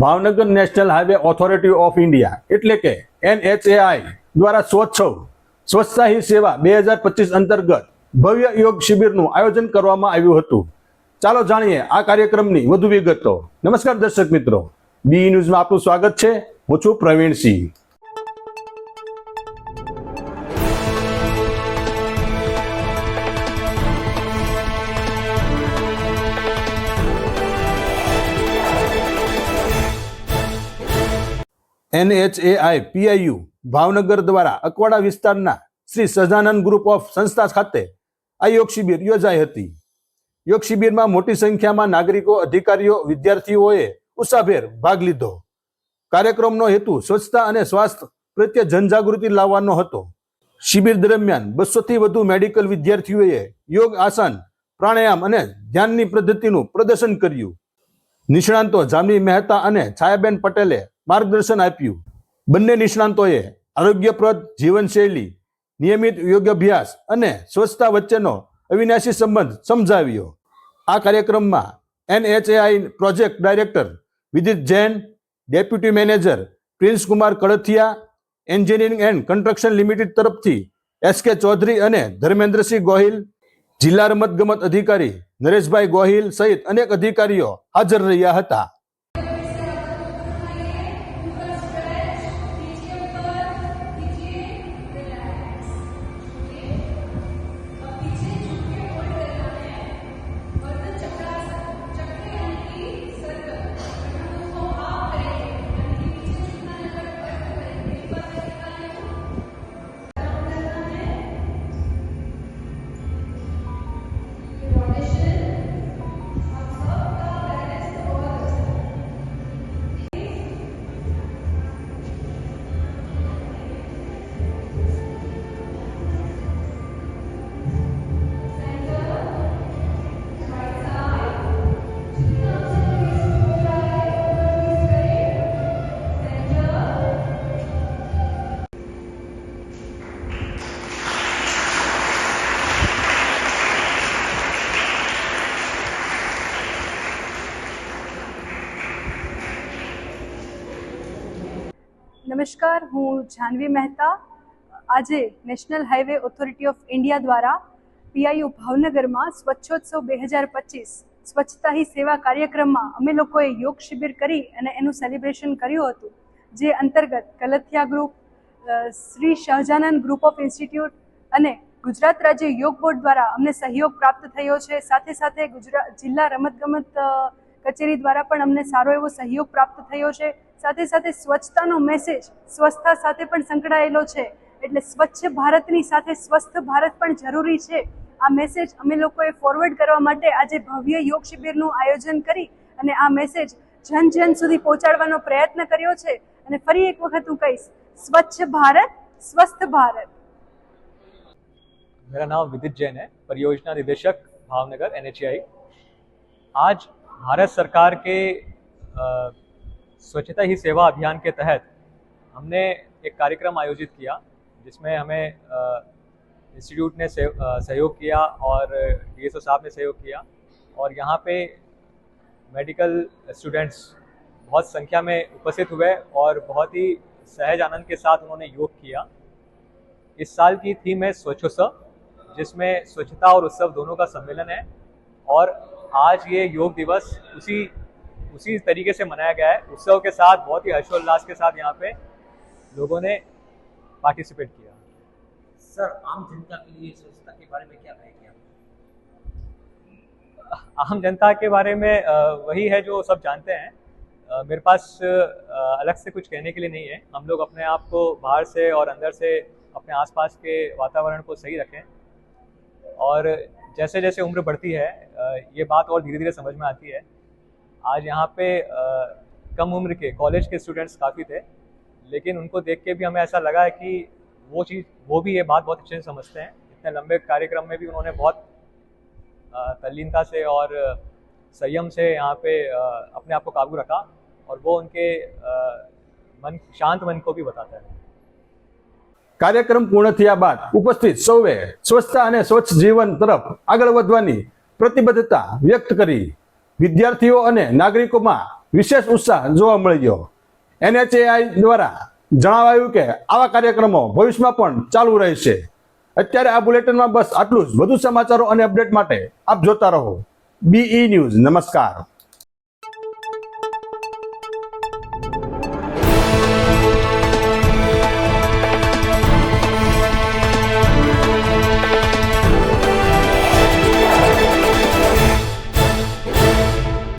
Bhavnagar national highway authority of India એટલે કે NHAI દ્વારા સ્વચ્છવ સ્વચ્છતા સેવા બે હજાર પચીસ અંતર્ગત ભવ્ય યોગ શિબિરનું આયોજન કરવામાં આવ્યું હતું. ચાલો જાણીએ આ કાર્યક્રમની વધુ વિગતો. નમસ્કાર દર્શક મિત્રો. બી ન્યૂઝમાં આપનું સ્વાગત છે. હું છું પ્રવીણસિંહ. એનએચએઆઈ, પીઆઈયુ, ભાવનગર દ્વારા અકવાડા વિસ્તારના શ્રી સહજાનંદ ગ્રુપ ઓફ સંસ્થા ખાતે આ યોગ શિબિર યોજાઈ હતી. યોગ શિબિરમાં મોટી સંખ્યામાં નાગરિકો, અધિકારીઓ, વિદ્યાર્થીઓએ ઉત્સાહભેર ભાગ લીધો. કાર્યક્રમનો હેતુ સ્વચ્છતા અને સ્વાસ્થ્ય પ્રત્યે જનજાગૃતિ લાવવાનો હતો. શિબિર દરમિયાન બસોથી વધુ મેડિકલ વિદ્યાર્થીઓએ યોગ આસન, પ્રાણાયામ અને ધ્યાનની પદ્ધતિનું પ્રદર્શન કર્યું. નિષ્ણાંતો જામની મહેતા અને છાયાબેન પટેલે માર્ગદર્શન આપ્યું. બંને નિષ્ણાંતોએ આરોગ્યપ્રદ જીવનશૈલી, નિયમિત યોગાભ્યાસ અને સ્વચ્છતા વચ્ચેનો અવિનાશી સંબંધ સમજાવ્યો. આ કાર્યક્રમમાં NHAI project director Vidit Jain, deputy manager Prince Kumar Kalthiya, engineering and construction limited તરફથી એસ કે ચૌધરી અને ધર્મેન્દ્રસિંહ ગોહિલ, જિલ્લા રમતગમત અધિકારી નરેશભાઈ ગોહિલ સહિત અનેક અધિકારીઓ હાજર રહ્યા હતા. નમસ્કાર, હું જાનવી મહેતા. આજે national highway authority of India દ્વારા પીઆઈયુ ભાવનગરમાં સ્વચ્છોત્સવ બે હજાર પચીસ સ્વચ્છતા હી સેવા કાર્યક્રમમાં અમે લોકોએ યોગ શિબિર કરી અને એનું સેલિબ્રેશન કર્યું હતું, જે અંતર્ગત Kalthiya group Shri Sahajanand group of institute અને ગુજરાત રાજ્ય યોગ બોર્ડ દ્વારા અમને સહયોગ પ્રાપ્ત થયો છે. સાથે સાથે ગુજરાત જિલ્લા રમતગમત કચેરી દ્વારા પણ અમને સારો એવો સહયોગ પ્રાપ્ત થયો છે સાથે સાથે સ્વચ્છતાનો મેસેજ સ્વચ્છતા સાથે પણ સંકળાયેલો છે એટલે સ્વચ્છ ભારતની સાથે સ્વસ્થ ભારત પણ જરૂરી છે આ મેસેજ અમે લોકોએ ફોરવર્ડ કરવા માટે આજે ભવ્ય યોગ શિબિરનું આયોજન કરી અને આ મેસેજ જન જન સુધી પહોંચાડવાનો પ્રયત્ન કર્યો છે અને ફરી એક વખત હું કહીશ સ્વચ્છ ભારત સ્વસ્થ ભારત मेरा नाम विदित जैन है परियोजना निदेशक भावनगर एन आज भारत सरकार के स्वच्छता ही सेवा अभियान के तहत हमने एक कार्यक्रम आयोजित किया, जिसमें हमें इंस्टीट्यूट ने सहयोग किया और डीएसओ साहब ने सहयोग किया और यहाँ पे मेडिकल स्टूडेंट्स बहुत संख्या में उपस्थित हुए और बहुत ही सहज आनंद के साथ उन्होंने योग किया। इस साल की थीम है स्वच्छोत्सव, जिसमें स्वच्छता और उत्सव दोनों का सम्मेलन है। और आज ये योग दिवस उसी उसी तरीके से मनाया गया है। उत्सव के साथ बहुत ही हर्षोल्लास के साथ यहाँ पे लोगों ने पार्टिसिपेट किया। सर आम जनता के लिए स्वच्छता के बारे में क्या कहेंगे आप? आम जनता के बारे में वही है जो सब जानते हैं। मेरे पास अलग से कुछ कहने के लिए नहीं है। हम लोग अपने आप को बाहर से और अंदर से अपने आसपास के वातावरण को सही रखें। और जैसे जैसे उम्र बढ़ती है ये बात और धीरे धीरे समझ में आती है। आज यहाँ पे कम उम्र के कॉलेज के स्टूडेंट्स काफ़ी थे, लेकिन उनको देख के भी हमें ऐसा लगा कि वो चीज़, वो भी ये बात बहुत अच्छे से समझते हैं। इतने लंबे कार्यक्रम में भी उन्होंने बहुत तल्लीनता से और संयम से यहाँ पे अपने आप को काबू रखा और वो उनके मन, शांत मन को भी बताता है। કાર્યક્રમ પૂર્ણ થયા બાદ ઉપસ્થિત સૌએ સ્વચ્છતા અને સ્વચ્છ જીવન તરફ આગળ વધવાની પ્રતિબદ્ધતા વ્યક્ત કરી. વિદ્યાર્થીઓ અને નાગરિકોમાં વિશેષ ઉત્સાહ જોવા મળ્યો. એનએચએઆઈ દ્વારા જણાવાયું કે આવા કાર્યક્રમો ભવિષ્યમાં પણ ચાલુ રહેશે. અત્યારે આ બુલેટિનમાં બસ આટલું જ. વધુ સમાચારો અને અપડેટ માટે આપ જોતા રહો. BE news. નમસ્કાર.